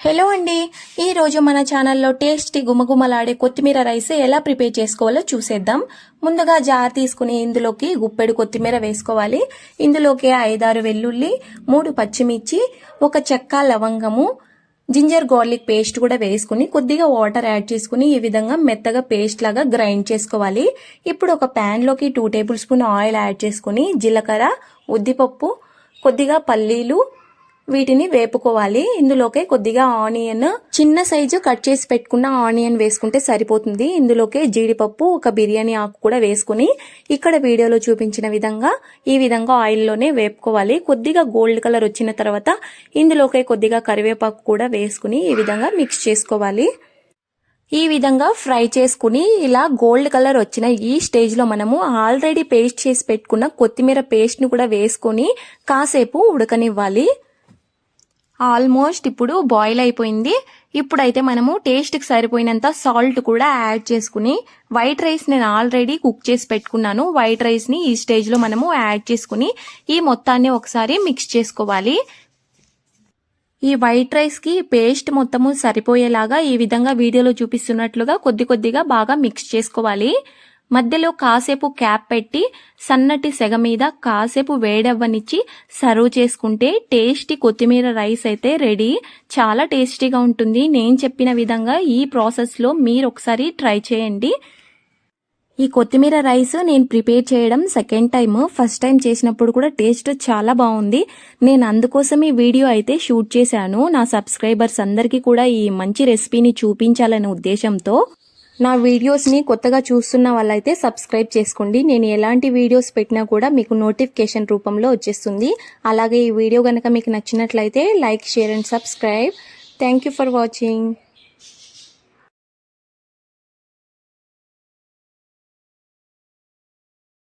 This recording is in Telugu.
హలో అండి. ఈరోజు మన ఛానల్లో టేస్టీ గుమగుమలాడే కొత్తిమీర రైస్ ఎలా ప్రిపేర్ చేసుకోవాలో చూసేద్దాం. ముందుగా జార్ తీసుకుని ఇందులోకి గుప్పెడు కొత్తిమీర వేసుకోవాలి. ఇందులోకి ఐదారు వెల్లుల్లి మూడు పచ్చిమిర్చి ఒక చెక్క లవంగము జింజర్ గార్లిక్ పేస్ట్ కూడా వేసుకుని కొద్దిగా వాటర్ యాడ్ చేసుకుని ఈ విధంగా మెత్తగా పేస్ట్ లాగా గ్రైండ్ చేసుకోవాలి. ఇప్పుడు ఒక ప్యాన్లోకి two tablespoon oil add చేసుకుని జీలకర్ర ఉద్దిపప్పు కొద్దిగా పల్లీలు వీటిని వేపుకోవాలి. ఇందులోకే కొద్దిగా ఆనియన్ చిన్న సైజు కట్ చేసి పెట్టుకున్న ఆనియన్ వేసుకుంటే సరిపోతుంది. ఇందులోకే జీడిపప్పు ఒక బిర్యానీ ఆకు కూడా వేసుకుని ఇక్కడ వీడియోలో చూపించిన విధంగా ఈ విధంగా ఆయిల్లోనే వేపుకోవాలి. కొద్దిగా గోల్డ్ కలర్ వచ్చిన తర్వాత ఇందులోకే కొద్దిగా కరివేపాకు కూడా వేసుకుని ఈ విధంగా మిక్స్ చేసుకోవాలి. ఈ విధంగా ఫ్రై చేసుకుని ఇలా గోల్డ్ కలర్ వచ్చిన ఈ స్టేజ్లో మనము ఆల్రెడీ పేస్ట్ చేసి పెట్టుకున్న కొత్తిమీర పేస్ట్ను కూడా వేసుకొని కాసేపు ఉడకనివ్వాలి. ఆల్మోస్ట్ ఇప్పుడు బాయిల్ అయిపోయింది. ఇప్పుడైతే మనము టేస్ట్కి సరిపోయినంత సాల్ట్ కూడా యాడ్ చేసుకుని వైట్ రైస్ నేను ఆల్రెడీ కుక్ చేసి పెట్టుకున్నాను. వైట్ రైస్ని ఈ స్టేజ్లో మనము యాడ్ చేసుకుని ఈ మొత్తాన్ని ఒకసారి మిక్స్ చేసుకోవాలి. ఈ వైట్ రైస్కి పేస్ట్ మొత్తము సరిపోయేలాగా ఈ విధంగా వీడియోలో చూపిస్తున్నట్లుగా కొద్ది కొద్దిగా బాగా మిక్స్ చేసుకోవాలి. మధ్యలో కాసేపు క్యాప్ పెట్టి సన్నటి సెగ మీద కాసేపు వేడవ్వనిచ్చి సర్వ్ చేసుకుంటే టేస్టీ కొత్తిమీర రైస్ అయితే రెడీ. చాలా టేస్టీగా ఉంటుంది. నేను చెప్పిన విధంగా ఈ ప్రాసెస్లో మీరు ఒకసారి ట్రై చేయండి. ఈ కొత్తిమీర రైస్ నేను ప్రిపేర్ చేయడం సెకండ్ టైం ఫస్ట్ టైం చేసినప్పుడు కూడా టేస్ట్ చాలా బాగుంది. నేను అందుకోసం ఈ వీడియో అయితే షూట్ చేశాను. నా సబ్స్క్రైబర్స్ అందరికీ కూడా ఈ మంచి రెసిపీని చూపించాలనే ఉద్దేశంతో. నా వీడియోస్ని కొత్తగా చూస్తున్న వాళ్ళైతే సబ్స్క్రైబ్ చేసుకోండి. నేను ఎలాంటి వీడియోస్ పెట్టినా కూడా మీకు నోటిఫికేషన్ రూపంలో వచ్చేస్తుంది. అలాగే ఈ వీడియో కనుక మీకు నచ్చినట్లయితే like share and subscribe thank you for watching